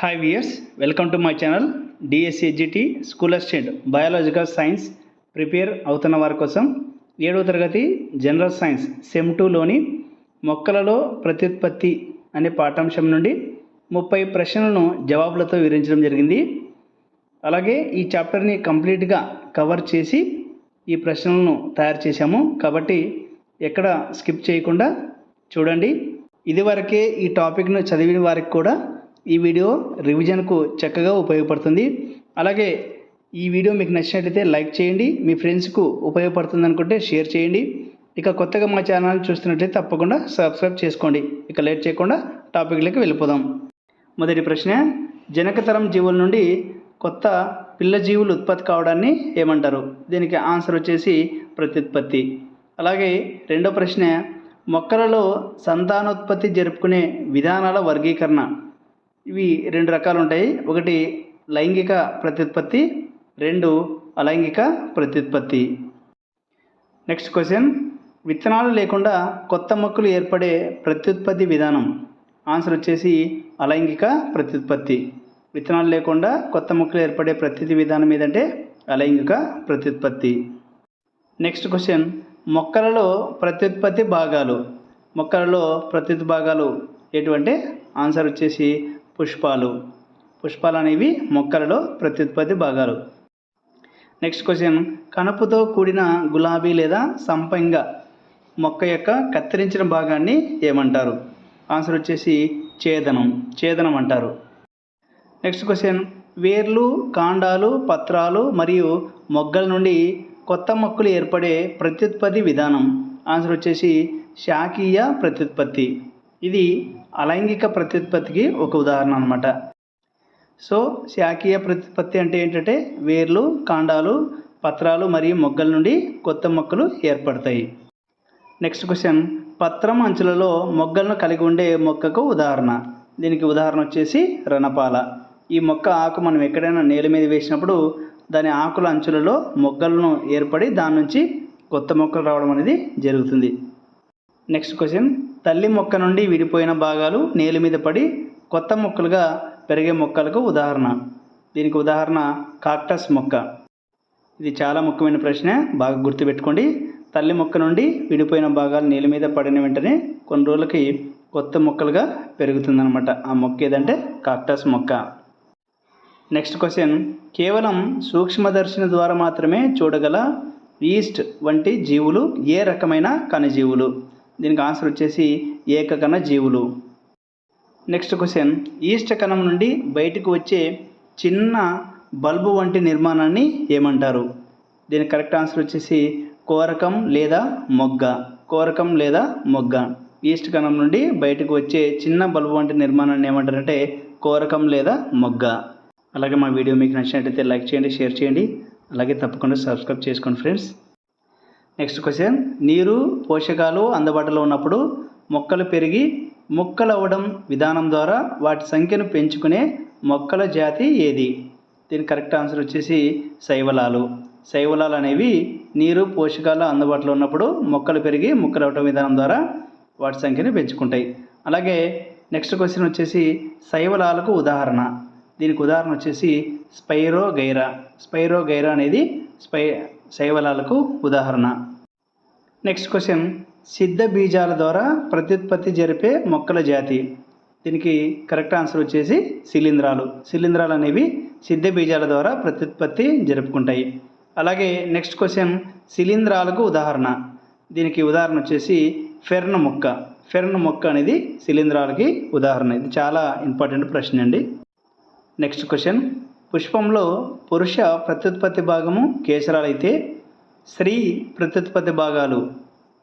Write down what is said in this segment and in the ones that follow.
Hi viewers welcome to my channel DSCGT school assistant biological science prepare అవుతున్న వారి కోసం ఏడవ తరగతి జనరల్ సైన్స్ సెమ్ టూలోని మొక్కలలో ప్రత్యుత్పత్తి అనే పాఠాంశం నుండి ముప్పై ప్రశ్నలను జవాబులతో వివరించడం జరిగింది. అలాగే ఈ చాప్టర్ని కంప్లీట్గా కవర్ చేసి ఈ ప్రశ్నలను తయారు చేశాము. కాబట్టి ఎక్కడ స్కిప్ చేయకుండా చూడండి. ఇదివరకే ఈ టాపిక్ను చదివిన వారికి కూడా ఈ వీడియో రివిజన్కు చక్కగా ఉపయోగపడుతుంది. అలాగే ఈ వీడియో మీకు నచ్చినట్లయితే లైక్ చేయండి మీ ఫ్రెండ్స్కు ఉపయోగపడుతుంది అనుకుంటే షేర్ చేయండి. ఇక కొత్తగా మా ఛానల్ చూస్తున్నట్లయితే తప్పకుండా సబ్స్క్రైబ్ చేసుకోండి. ఇక లేట్ చేయకుండా టాపిక్లోకి వెళ్ళిపోదాం. మొదటి ప్రశ్న జనకతరం జీవుల నుండి కొత్త పిల్ల జీవులు ఉత్పత్తి కావడాన్ని ఏమంటారు? దీనికి ఆన్సర్ వచ్చేసి ప్రత్యుత్పత్తి. అలాగే రెండో ప్రశ్న మొక్కలలో సంతానోత్పత్తి జరుపుకునే విధానాల వర్గీకరణ. ఇవి రెండు రకాలు ఉంటాయి ఒకటి లైంగిక ప్రత్యుత్పత్తి రెండు అలైంగిక ప్రత్యుత్పత్తి. నెక్స్ట్ క్వశ్చన్ విత్తనాలు లేకుండా కొత్త మొక్కలు ఏర్పడే ప్రత్యుత్పత్తి విధానం. ఆన్సర్ వచ్చేసి అలైంగిక ప్రత్యుత్పత్తి. విత్తనాలు లేకుండా కొత్త మొక్కలు ఏర్పడే ప్రత్యుత్పత్తి విధానం ఏదంటే అలైంగిక ప్రత్యుత్పత్తి. నెక్స్ట్ క్వశ్చన్ మొక్కలలో ప్రత్యుత్పత్తి భాగాలు. మొక్కలలో ప్రత్యుత్ భాగాలు ఎటువంటి? ఆన్సర్ వచ్చేసి పుష్పాలు. పుష్పాలు అనేవి మొక్కలలో ప్రత్యుత్పత్తి భాగాలు. నెక్స్ట్ క్వశ్చన్ కనుపుతో కూడిన గులాబీ లేదా సంపంగ మొక్క యొక్క కత్తిరించిన భాగాన్ని ఏమంటారు? ఆన్సర్ వచ్చేసి ఛేదనం. ఛేదనం అంటారు. నెక్స్ట్ క్వశ్చన్ వేర్లు కాండాలు పత్రాలు మరియు మొగ్గల నుండి కొత్త మొక్కలు ఏర్పడే ప్రత్యుత్పత్తి విధానం. ఆన్సర్ వచ్చేసి శాఖీయ ప్రత్యుత్పత్తి. ఇది అలైంగిక ప్రత్యుత్పత్తికి ఒక ఉదాహరణ అనమాట సో శాఖీయ ప్రత్యుత్పత్తి అంటే ఏంటంటే వేర్లు కాండాలు పత్రాలు మరియు మొగ్గల నుండి కొత్త మొక్కలు ఏర్పడతాయి. Next question. పత్రం అంచులలో మొగ్గలను కలిగి ఉండే మొక్కకు ఉదాహరణ. దీనికి ఉదాహరణ వచ్చేసి రణపాల ఈ మొక్క ఆకు మనం ఎక్కడైనా నేల మీద వేసినప్పుడు దాని ఆకుల అంచులలో మొగ్గలను ఏర్పడి దాని నుంచి కొత్త మొక్కలు రావడం అనేది జరుగుతుంది. Next question. తల్లి మొక్క నుండి విడిపోయిన భాగాలు నేల మీద పడి కొత్త మొక్కలుగా పెరిగే మొక్కలకు ఉదాహరణ. దీనికి ఉదాహరణ కాక్టస్ మొక్క. ఇది చాలా ముఖ్యమైన ప్రశ్న. బాగా గుర్తుపెట్టుకోండి. తల్లి మొక్క నుండి విడిపోయిన భాగాలు నేల మీద పడిన వెంటనే కొన్ని రోజులకి కొత్త మొక్కలుగా పెరుగుతుందన్నమాట. ఆ మొక్క ఏదంటే కాక్టస్ మొక్క. Next question. కేవలం సూక్ష్మదర్శిని ద్వారా మాత్రమే చూడగల ఈస్ట్ వంటి జీవులు ఏ రకమైన కణజీవులు దీనికి ఆన్సర్ వచ్చేసి ఏకకణ జీవులు. నెక్స్ట్ క్వశ్చన్ ఈస్ట్ కణం నుండి బయటకు వచ్చే చిన్న బల్బు వంటి నిర్మాణాన్ని ఏమంటారు? దీనికి కరెక్ట్ ఆన్సర్ వచ్చేసి కోరకం లేదా మొగ్గ. కోరకం లేదా మొగ్గ. ఈస్ట్ కణం నుండి బయటకు వచ్చే చిన్న బల్బు వంటి నిర్మాణాన్ని ఏమంటారంటే కోరకం లేదా మొగ్గ. అలాగే మా వీడియో మీకు నచ్చినట్లయితే లైక్ చేయండి షేర్ చేయండి. అలాగే తప్పకుండా సబ్స్క్రైబ్ చేసుకోండి ఫ్రెండ్స్. నెక్స్ట్ క్వశ్చన్ నీరు పోషకాలు అందుబాటులో ఉన్నప్పుడు మొక్కలు పెరిగి మొక్కలు అవ్వడం విధానం ద్వారా వాటి సంఖ్యను పెంచుకునే మొక్కల జాతి ఏది? దీని కరెక్ట్ ఆన్సర్ వచ్చేసి శైవలాలు. శైవలాలు అనేవి నీరు పోషకాలు అందుబాటులో ఉన్నప్పుడు మొక్కలు పెరిగి మొక్కలు అవ్వడం విధానం ద్వారా వాటి సంఖ్యను పెంచుకుంటాయి. అలాగే నెక్స్ట్ క్వశ్చన్ వచ్చేసి శైవలాలకు ఉదాహరణ. దీనికి ఉదాహరణ వచ్చేసి స్పైరో గైరా స్పైరో గైరా అనేది స్పై శైవలాలకు ఉదాహరణ. నెక్స్ట్ క్వశ్చన్ సిద్ధ బీజాల ద్వారా ప్రత్యుత్పత్తి జరిపే మొక్కల జాతి. దీనికి కరెక్ట్ ఆన్సర్ వచ్చేసి శిలీంధ్రాలు. శిలీంధ్రాలు అనేవి సిద్ధ బీజాల ద్వారా ప్రత్యుత్పత్తి జరుపుకుంటాయి. అలాగే నెక్స్ట్ క్వశ్చన్ శిలీంధ్రాలకు ఉదాహరణ. దీనికి ఉదాహరణ వచ్చేసి ఫెర్న్ మొక్క. ఫెర్న్ మొక్క అనేది శిలీంధ్రాలకి ఉదాహరణ. ఇది చాలా ఇంపార్టెంట్ ప్రశ్న అండి. నెక్స్ట్ క్వశ్చన్ పుష్పంలో పురుష ప్రత్యుత్పత్తి భాగము కేసరాలు అయితే స్త్రీ ప్రత్యుత్పత్తి భాగాలు.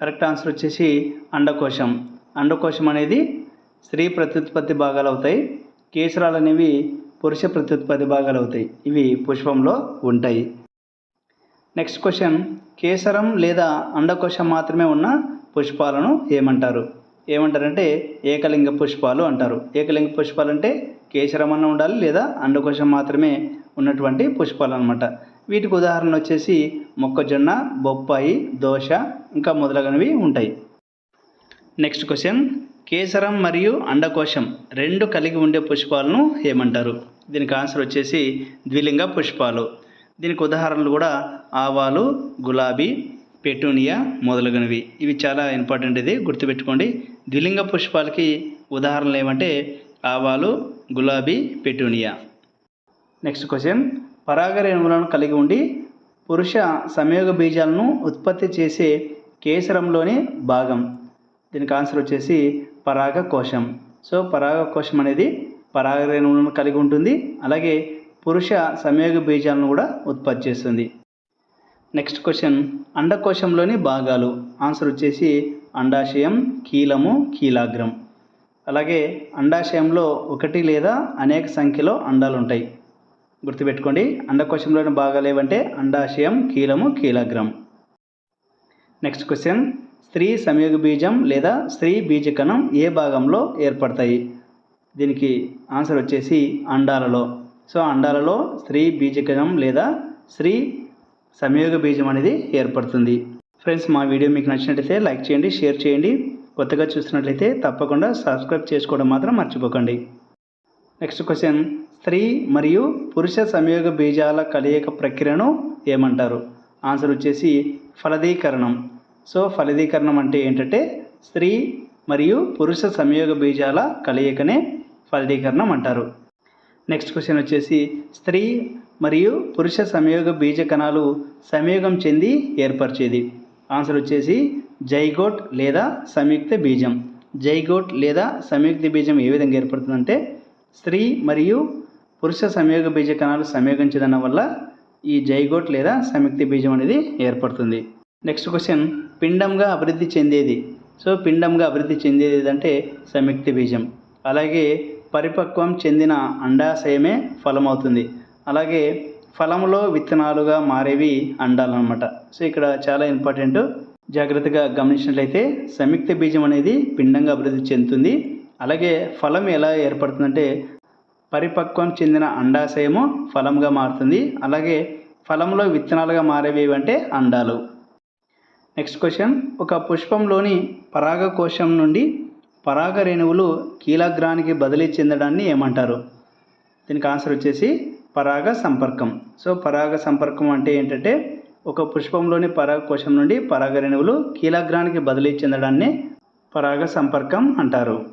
కరెక్ట్ ఆన్సర్ వచ్చేసి అండకోశం. అండకోశం అనేది స్త్రీ ప్రత్యుత్పత్తి భాగాలు అవుతాయి కేసరాలు అనేవి పురుష ప్రత్యుత్పత్తి భాగాలు అవుతాయి ఇవి పుష్పంలో ఉంటాయి. Next question. కేసరం లేదా అండకోశం మాత్రమే ఉన్న పుష్పాలను ఏమంటారు? ఏమంటారంటే ఏకలింగ పుష్పాలు అంటారు. ఏకలింగ పుష్పాలు అంటే కేసరం ఉండాలి లేదా అండకోశం మాత్రమే ఉన్నటువంటి పుష్పాలు అనమాట వీటికి ఉదాహరణ వచ్చేసి మొక్కజొన్న బొప్పాయి దోశ ఇంకా మొదలగునవి ఉంటాయి. Next question. కేసరం మరియు అండకోశం రెండు కలిగి ఉండే పుష్పాలను ఏమంటారు? దీనికి ఆన్సర్ వచ్చేసి ద్విలింగ పుష్పాలు. దీనికి ఉదాహరణలు కూడా ఆవాలు గులాబీ పెటూనియా మొదలగునవి. ఇవి చాలా ఇంపార్టెంట్ ఇది. గుర్తుపెట్టుకోండి. ద్విలింగ పుష్పాలకి ఉదాహరణలు ఏమంటే ఆవాలు గులాబీ పెటూనియా. నెక్స్ట్ క్వశ్చన్ పరాగరేణువులను కలిగి ఉండి పురుష సంయోగ బీజాలను ఉత్పత్తి చేసే కేసరంలోని భాగం. దీనికి ఆన్సర్ వచ్చేసి పరాగ కోశం. సో పరాగ కోశం అనేది పరాగరేణువులను కలిగి ఉంటుంది. అలాగే పురుష సంయోగ బీజాలను కూడా ఉత్పత్తి చేస్తుంది. నెక్స్ట్ క్వశ్చన్ అండకోశంలోని భాగాలు. ఆన్సర్ వచ్చేసి అండాశయం కీలము కీలాగ్రం. అలాగే అండాశయంలో ఒకటి లేదా అనేక సంఖ్యలో అండాలు ఉంటాయి గుర్తుపెట్టుకోండి అండకోశంలోని భాగాలు ఏవంటే అండాశయం కీలము కీలాగ్రం. నెక్స్ట్ క్వశ్చన్ స్త్రీ సంయోగ బీజం లేదా స్త్రీ బీజకణం ఏ భాగంలో ఏర్పడతాయి? దీనికి ఆన్సర్ వచ్చేసి అండాలలో. సో అండాలలో స్త్రీ బీజకణం లేదా స్త్రీ సంయోగ బీజం అనేది ఏర్పడుతుంది. ఫ్రెండ్స్ మా వీడియో మీకు నచ్చినట్లయితే లైక్ చేయండి షేర్ చేయండి. కొత్తగా చూసినట్లయితే తప్పకుండా సబ్స్క్రైబ్ చేసుకోవడం మాత్రం మర్చిపోకండి. నెక్స్ట్ క్వశ్చన్ స్త్రీ మరియు పురుష సంయోగ బీజాల కలయిక ప్రక్రియను ఏమంటారు? ఆన్సర్ వచ్చేసి ఫలదీకరణం. సో ఫలదీకరణం అంటే ఏంటంటే స్త్రీ మరియు పురుష సంయోగ బీజాల కలయికనే ఫలదీకరణం అంటారు. నెక్స్ట్ క్వశ్చన్ వచ్చేసి స్త్రీ మరియు పురుష సంయోగ బీజ కణాలు సంయోగం చెంది ఏర్పరిచేది? ఆన్సర్ వచ్చేసి జైగోట్ లేదా సంయుక్త బీజం. జైగోట్ లేదా సంయుక్త బీజం ఏ విధంగా ఏర్పడుతుందంటే స్త్రీ మరియు పురుష సంయోగ బీజ కణాలు సంయోగించడం వల్ల ఈ జైగోట్ లేదా సంయుక్త బీజం అనేది ఏర్పడుతుంది. నెక్స్ట్ క్వశ్చన్ పిండంగా అభివృద్ధి చెందేది. సో పిండంగా అభివృద్ధి చెందేది ఏదంటే సంయుక్త బీజం. అలాగే పరిపక్వం చెందిన అండాశయమే ఫలమవుతుంది. అలాగే ఫలంలో విత్తనాలుగా మారేవి అండాలన్నమాట. సో ఇక్కడ చాలా ఇంపార్టెంట్ జాగ్రత్తగా గమనించినట్లయితే సంయుక్త బీజం అనేది పిండంగా అభివృద్ధి చెందుతుంది. అలాగే ఫలం ఎలా ఏర్పడుతుందంటే పరిపక్వం చెందిన అండాశయము ఫలంగా మారుతుంది. అలాగే ఫలంలో విత్తనాలుగా మారేవి అంటే అండాలు. నెక్స్ట్ క్వశ్చన్ ఒక పుష్పంలోని పరాగ కోశం నుండి పరాగ రేణువులు కీలగ్రానికి బదిలీ చెందడాన్ని ఏమంటారు? దీనికి ఆన్సర్ వచ్చేసి పరాగ సంపర్కం. సో పరాగ సంపర్కం అంటే ఏంటంటే ఒక పుష్పంలోని పరాగ కోశం నుండి పరాగ రేణువులు కీలగ్రానికి బదిలీ చెందడాన్ని పరాగ సంపర్కం అంటారు.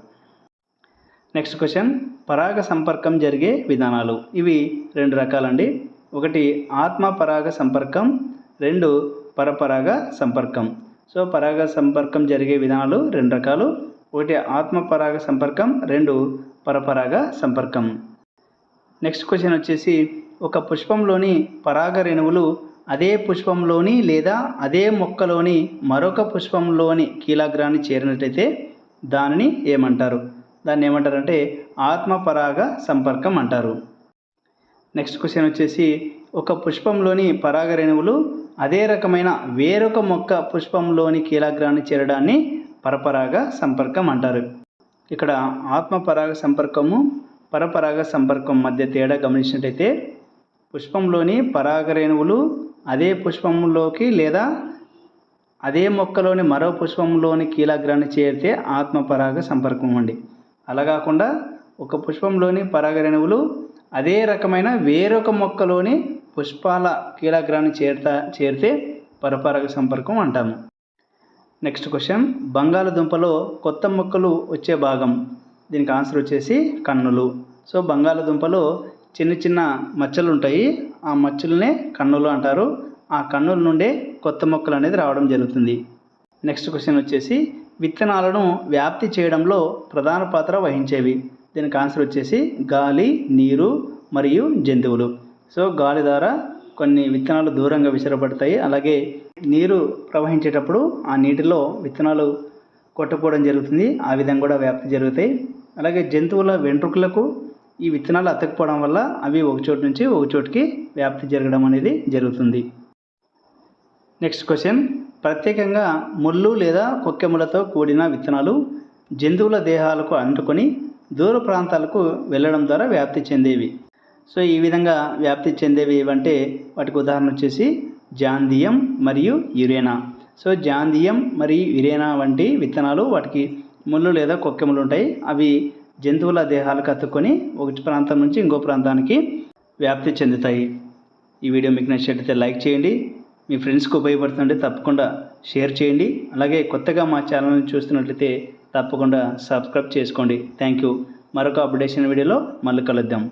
Next question. పరాగ సంపర్కం జరిగే విధానాలు. ఇవి రెండు రకాలండి. ఒకటి ఆత్మ పరాగ సంపర్కం రెండు పరపరాగ సంపర్కం. సో పరాగ సంపర్కం జరిగే విధానాలు రెండు రకాలు. ఒకటి ఆత్మ పరాగ సంపర్కం రెండు పరపరాగ సంపర్కం. నెక్స్ట్ క్వశ్చన్ వచ్చేసి ఒక పుష్పంలోని పరాగ రేణువులు అదే పుష్పంలోని లేదా అదే మొక్కలోని మరొక పుష్పంలోని కీలాగ్రాన్ని చేరినట్లయితే దానిని ఏమంటారు? దాన్ని ఏమంటారంటే ఆత్మపరాగ సంపర్కం అంటారు. నెక్స్ట్ క్వశ్చన్ వచ్చేసి ఒక పుష్పంలోని పరాగ రేణువులు అదే రకమైన వేరొక మొక్క పుష్పంలోని కీలాగ్రాన్ని చేరడాన్ని పరపరాగ సంపర్కం అంటారు. ఇక్కడ ఆత్మపరాగ సంపర్కము పరపరాగ సంపర్కం మధ్య తేడా గమనించినట్టయితే పుష్పంలోని పరాగ రేణువులు అదే పుష్పంలోకి లేదా అదే మొక్కలోని మరో పుష్పంలోని కీలగ్రాన్ని చేరితే ఆత్మపరాగ సంపర్కం అండి. అలా కాకుండా ఒక పుష్పంలోని పరాగ రేణువులు అదే రకమైన వేరొక మొక్కలోని పుష్పాల కీలగ్రాన్ని చేరుతా చేరితే పరపరాగ సంపర్కం అంటాము. నెక్స్ట్ క్వశ్చన్ బంగాళదుంపలో కొత్త మొక్కలు వచ్చే భాగం. దీనికి ఆన్సర్ వచ్చేసి కన్నులు. సో బంగాళదుంపలో చిన్న చిన్న మచ్చలు ఉంటాయి ఆ మచ్చలనే కన్నులు అంటారు. ఆ కన్నుల నుండే కొత్త మొక్కలు అనేది రావడం జరుగుతుంది. నెక్స్ట్ క్వశ్చన్ వచ్చేసి విత్తనాలను వ్యాప్తి చేయడంలో ప్రధాన పాత్ర వహించేవి? దీనికి ఆన్సర్ వచ్చేసి గాలి నీరు మరియు జంతువులు. సో గాలి ద్వారా కొన్ని విత్తనాలు దూరంగా విసిరబడతాయి. అలాగే నీరు ప్రవహించేటప్పుడు ఆ నీటిలో విత్తనాలు కొట్టుకోవడం జరుగుతుంది. ఆ విధంగా కూడా వ్యాప్తి జరుగుతాయి. అలాగే జంతువుల వెంట్రుకలకు ఈ విత్తనాలు అతకపోవడం వల్ల అవి ఒక చోటు నుంచి ఒక చోటుకి వ్యాప్తి జరగడం అనేది జరుగుతుంది. నెక్స్ట్ క్వశ్చన్ ప్రత్యేకంగా ముళ్ళు లేదా కొక్కెములతో కూడిన విత్తనాలు జంతువుల దేహాలకు అంటుకొని దూర ప్రాంతాలకు వెళ్ళడం ద్వారా వ్యాప్తి చెందేవి. సో ఈ విధంగా వ్యాప్తి చెందేవి ఏవంటే వాటికి ఉదాహరణ వచ్చేసి జాందియం మరియు యురేనా. సో జాందియం మరియు యురేనా వంటి విత్తనాలు వాటికి ముళ్ళు లేదా కొక్కెములు ఉంటాయి. అవి జంతువుల దేహాలకు అతుక్కొని ఒకటి ప్రాంతం నుంచి ఇంకో ప్రాంతానికి వ్యాప్తి చెందుతాయి. ఈ వీడియో మీకు నచ్చినట్లయితే లైక్ చేయండి. మీ ఫ్రెండ్స్కి ఉపయోగపడుతుంటే తప్పకుండా షేర్ చేయండి. అలాగే కొత్తగా మా ఛానల్ని చూస్తున్నట్లయితే తప్పకుండా సబ్స్క్రైబ్ చేసుకోండి. థ్యాంక్ యూ మరొక అప్డేషన్ వీడియోలో మళ్ళీ కలుద్దాం.